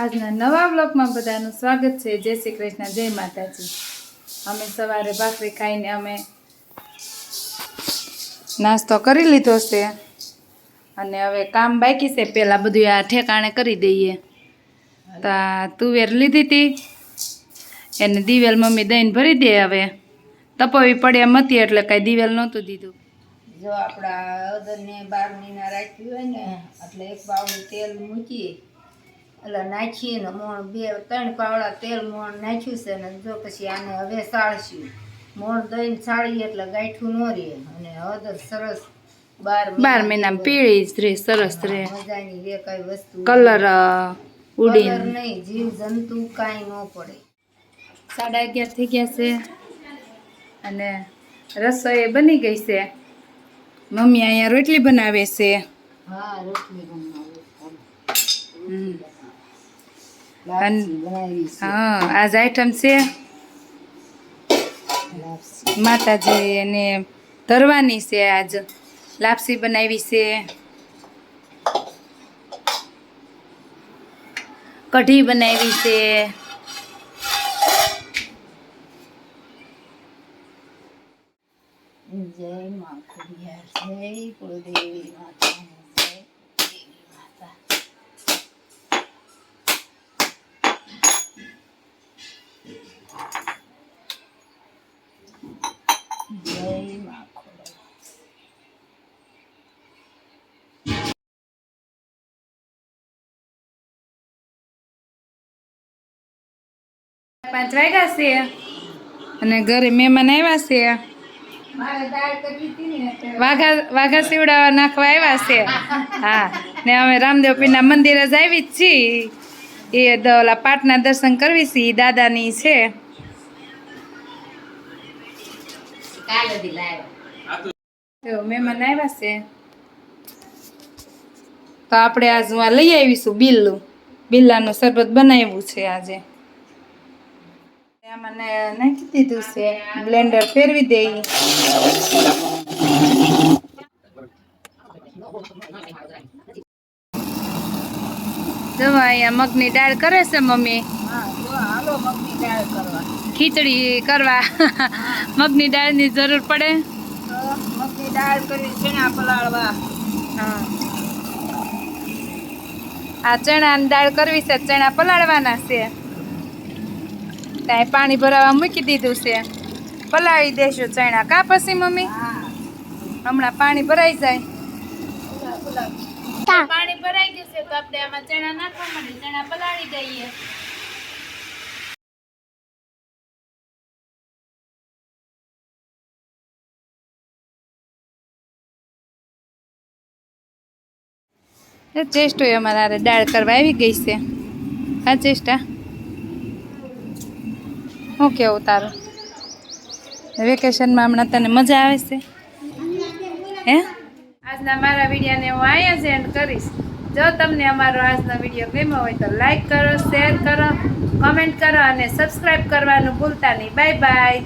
આજના નવા બ્લોગમાં બધાનું સ્વાગત છે. જય શ્રી કૃષ્ણ જય માતાજી. અમે સવારે ભાખરી ખાઈને અમે નાસ્તો કરી લીધો છે અને હવે કામ બાકી છે. પહેલાં બધું આ ઠેકાણે કરી દઈએ. તો તુવેર લીધી હતી એને દિવેલ મમ્મી દઈને ભરી દે હવે. તપોવી પડે એમ હતી એટલે કાંઈ દિવેલ નહોતું દીધું. જો આપણા અદરને બાર મહિના રાખ્યું હોય ને એટલે એક બાવડું તેલ મૂકીએ. એટલે નાખીએ ને મોણ બે ત્રણ પાવડા તેલ મોણ નાખ્યું છે ને જો પછી આને હવે સાળશું. મોણ દઈને સાળીએ એટલે ગાંઠું ન રહે અને હળદર સરસ બાર બાર મહિનામાં પીળી જ રે સરસ રે મજાની રે કઈ વસ્તુ કલર ઉડી નહીં જીવ જંતુ કાંઈ ન પડે. સાડા અગિયાર થઈ ગયા છે અને રસોઈ બની ગઈ છે. મમ્મી અહીંયા રોટલી બનાવે છે. હા રોટલી બનાવે હમ. હા આજ આઈટમ છે. માતાજી એને ધરવાની છે આજ. લાપસી બનાવી છે. કઢી બનાવી છે. જય મા જય કુળદેવી માતા જય દેવી માતા જય મા ખોડિયાર પાંચ વાગ્યા છે. અને ઘરે મહેમાન આવ્યા છે. વાઘા વાઘા સીવડાવવા નાખવા આવ્યા છે. હા ને અમે રામદેવ પીરના મંદિરે જ આવી જ છીએ. એ ઓલા પાટના દર્શન કરવી છે એ દાદાની છે. મહેમાન આવ્યા છે. તો આપણે આજ લઈ આવીશું બિલ્લું. બિલ્લાનું શરબત બનાવ્યું છે આજે. આમાં ને- નાખી દીધું છે. બ્લેન્ડર ફેરવી દઈ. જો અહીંયા મગની દાળ કરે છે મમ્મી? ખીચડી કરવા. મગની દાળની જરૂર પડે? મગની દાળ કરી ચણા પલાળવા. આ ચણાની દાળ કરવી છે ચણા પલાળવાના છે. ત્યાં પાણી ભરાવા મૂકી દીધું છે. પલાળી દેશું ચણા. કા પછી મમ્મી? હમણાં પાણી ભરાઈ જાય. પાણી ભરાઈ ગયું છે તો આપણે આમાં ચણા નાખવા માટે ચણા પલાળી દઈએ. ચેસ્ટો અમારા. દાળ કરવા આવી ગઈ છે. હા ચેસ્ટા શું કેવું તારું? વેકેશનમાં હમણાં તને મજા આવે છે? હે? આજના મારા વિડીયોને હું અહીંયા જ એન્ડ કરીશ. જો તમને અમારો આજનો વીડિયો ગમ્યો હોય તો લાઈક કરો શેર કરો કમેન્ટ કરો અને સબસ્ક્રાઈબ કરવાનું ભૂલતા નહીં. Bye bye